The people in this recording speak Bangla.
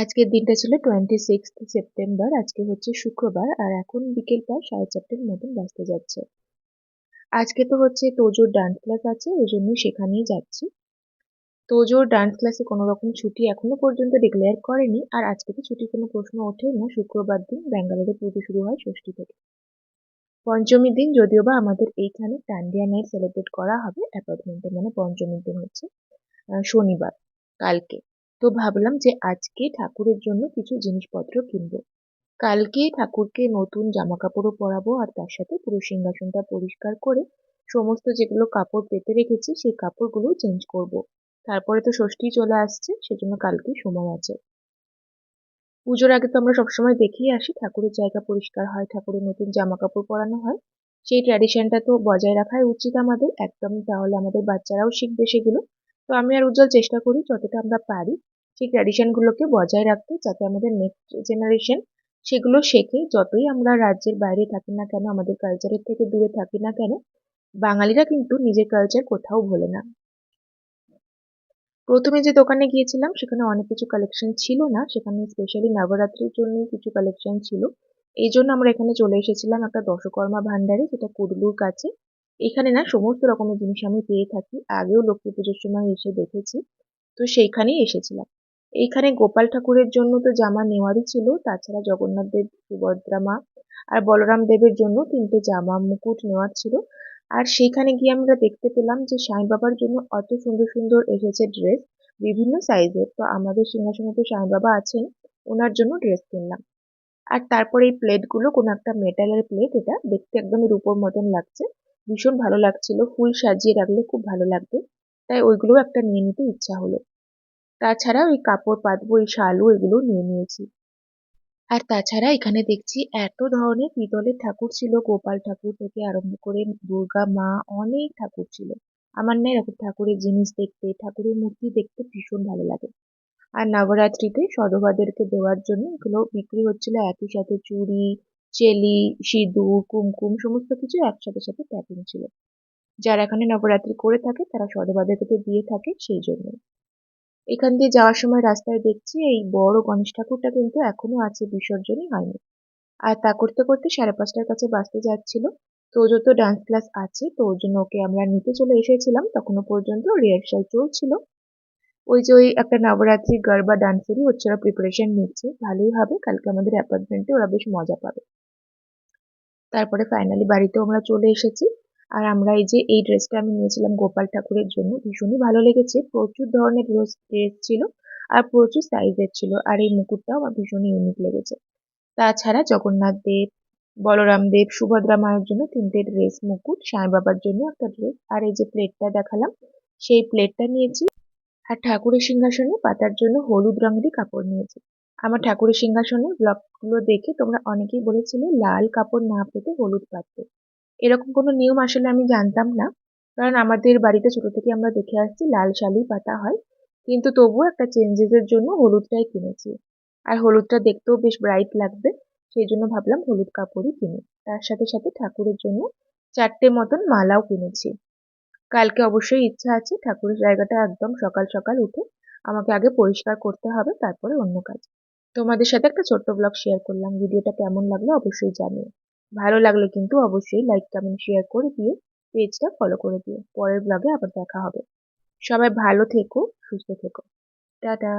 আজকের দিনটা ছিল টোয়েন্টি সিক্সথ সেপ্টেম্বর আজকে হচ্ছে শুক্রবার, আর এখন বিকেল প্রায় সাড়ে চারটের মতন বাজতে যাচ্ছে। আজকে তো হচ্ছে তোজোর ডান্স ক্লাস আছে, ওই জন্যই সেখানেই যাচ্ছি। তোজোর ডান্স ক্লাসে কোনো রকম ছুটি এখনও পর্যন্ত ডিক্লেয়ার করেনি, আর আজকে তো ছুটির কোনো প্রশ্ন ওঠেই না, শুক্রবার দিন ব্যাঙ্গালোরে পুজো শুরু হয় ষষ্ঠী থেকে। পঞ্চমীর দিন যদিও বা আমাদের এইখানে টান্ডিয়া নাইট সেলিব্রেট করা হবে অ্যাপার্টমেন্টে মানে পঞ্চমীর দিন হচ্ছে শনিবার, কালকে। তো ভাবলাম যে আজকে ঠাকুরের জন্য কিছু জিনিসপত্র কিনবো। কালকে ঠাকুরকে নতুন জামা কাপড়ও পরাবো আর তার সাথে পুরো সিংহাসনটা পরিষ্কার করে সমস্ত যেগুলো কাপড় পেতে রেখেছি সেই কাপড়গুলো চেঞ্জ করব। তারপরে তো ষষ্ঠী চলে আসছে, সেজন্য কালকে সময় আছে। পুজোর আগে তো আমরা সবসময় দেখেই আসি, ঠাকুরের জায়গা পরিষ্কার হয়, ঠাকুরের নতুন জামা কাপড় পরানো হয়। সেই ট্র্যাডিশনটা তো বজায় রাখাই উচিত আমাদের। একদম তাহলে আমাদের বাচ্চারাও শিখবে সেগুলো। তো আমি আর উজ্জ্বল চেষ্টা করি, যতটা আমরা পারি সেই ট্র্যাডিশনগুলোকে বজায় রাখতে, যাতে আমাদের নেক্সট জেনারেশন সেগুলো শেখে। যতই আমরা রাজ্যের বাইরে থাকি না কেন, আমাদের কালচারের থেকে দূরে থাকি না কেন, বাঙালিরা কিন্তু নিজের কালচার কোথাও ভোলে না। প্রথমে যে দোকানে গিয়েছিলাম, সেখানে অনেক কিছু কালেকশন ছিল না। সেখানে স্পেশালি নবরাত্রির জন্য কিছু কালেকশন ছিল। এই জন্য আমরা এখানে চলে এসেছিলাম একটা দশকর্মা ভান্ডারে যেটা কুডলুর কাছে। এখানে না সমস্ত রকমের জিনিস আমি পেয়ে থাকি। আগেও লক্ষ্মী পুজোর সময় এসে দেখেছি। তো সেইখানেই এসেছিলাম। এইখানে গোপাল ঠাকুরের জন্য তো জামা নেওয়ারই ছিল, তাছাড়া জগন্নাথ দেব, সুভদ্রা মা আর বলরাম দেবের জন্য তিনটে জামা মুকুট নেওয়ার ছিল। আর সেইখানে গিয়ে আমরা দেখতে পেলাম যে সাই বাবার জন্য অত সুন্দর সুন্দর এসেছে ড্রেস, বিভিন্ন সাইজের। তো আমাদের সিংহাসনে তো সাই বাবা আছেন, ওনার জন্য ড্রেস কিনলাম। আর তারপর এই প্লেটগুলো কোনো একটা মেটালের প্লেট, এটা দেখতে একদমই রূপোর মতন লাগছে। ভীষণ ভালো লাগছিল, ফুল সাজিয়ে রাখলে খুব ভালো লাগবে তাই ওইগুলোও একটা নিয়ে নিতে ইচ্ছা হলো। তাছাড়া ওই কাপড় পাতবো ওই শালু এগুলো নিয়ে নিয়েছি। আর তাছাড়া এখানে দেখছি এত ধরনের পিতলের ঠাকুর ছিল, গোপাল ঠাকুর থেকে আরম্ভ করে দুর্গা মা, অনেক ঠাকুর ছিল। আমার না এরকম ঠাকুরের জিনিস দেখতে, ঠাকুরের মূর্তি দেখতে ভীষণ ভালো লাগে। আর নবরাত্রিতে সধবাদেরকে দেওয়ার জন্য এগুলো বিক্রি হচ্ছিল একই সাথে চুড়ি, চেলি, সিঁদুর, কুমকুম, সমস্ত কিছু একসাথে সাথে প্যাকিং ছিল। যারা এখানে নবরাত্রি করে থাকে, তারা সধবাদেরকে তো দিয়ে থাকে সেই জন্য এখান দিয়ে যাওয়ার সময় রাস্তায় দেখছি এই বড় গণেশ ঠাকুরটা কিন্তু এখনও আছে, বিসর্জনই হয়নি। আর তা করতে করতে সাড়ে পাঁচটার কাছে বাঁচতে যাচ্ছিল। তো যত ডান্স ক্লাস আছে, তো ওর জন্য ওকে আমরা নিতে চলে এসেছিলাম। তখনও পর্যন্ত রিহার্সাল চলছিল। ওই যে ওই একটা নবরাত্রি গারবা ডান্সেরই হচ্ছে ওরা প্রিপারেশন নিচ্ছে। ভালোই হবে, কালকে আমাদের অ্যাপার্টমেন্টে ওরা বেশ মজা পাবে। তারপরে ফাইনালি বাড়িতেও আমরা চলে এসেছি। আর আমরা এই যে এই ড্রেসটা আমি নিয়েছিলাম গোপাল ঠাকুরের জন্য, ভীষণই ভালো লেগেছে। প্রচুর ধরনের ড্রেস ড্রেস ছিল আর প্রচুর সাইজের ছিল আর এই মুকুটটাও আমার ভীষণই ইউনিক লেগেছে। তাছাড়া জগন্নাথ দেব, বলরাম দেব, সুভদ্রা মায়ের জন্য তিনটে ড্রেস মুকুট, সাই বাবার জন্য একটা ড্রেস আর এই যে প্লেটটা দেখালাম, সেই প্লেটটা নিয়েছি আর ঠাকুরের সিংহাসনে পাতার জন্য হলুদ রঙেরই কাপড় নিয়েছি। আমার ঠাকুরের সিংহাসনের ব্লগগুলো দেখে তোমরা অনেকেই বলেছিলে লাল কাপড় না পেতে হলুদ পাততে। এরকম কোনো নিয়ম আসলে আমি জানতাম না। কারণ আমাদের বাড়িতে ছোটো থেকে আমরা দেখে আসছি লাল শালই পাতা হয়। কিন্তু তবুও একটা চেঞ্জেসের জন্য হলুদটাই কিনেছি। আর হলুদটা দেখতেও বেশ ব্রাইট লাগবে। সেই জন্য ভাবলাম হলুদ কাপড়ই কিনি। তার সাথে সাথে ঠাকুরের জন্য চারটে মতন মালাও কিনেছি। কালকে অবশ্যই ইচ্ছা আছে ঠাকুরের জায়গাটা একদম সকাল সকাল উঠে আমাকে আগে পরিষ্কার করতে হবে, তারপরে অন্য কাজ। তোমাদের সাথে একটা ছোট্ট ব্লগ শেয়ার করলাম। ভিডিওটা কেমন লাগল অবশ্যই জানিও। ভালো লাগলে কিন্তু অবশ্যই লাইক কমেন্ট শেয়ার করে দিয়ে পেজটা ফলো করে দিও। পরের ব্লগে আবার দেখা হবে। সবাই ভালো থেকো, সুস্থ থেকো। টাটা।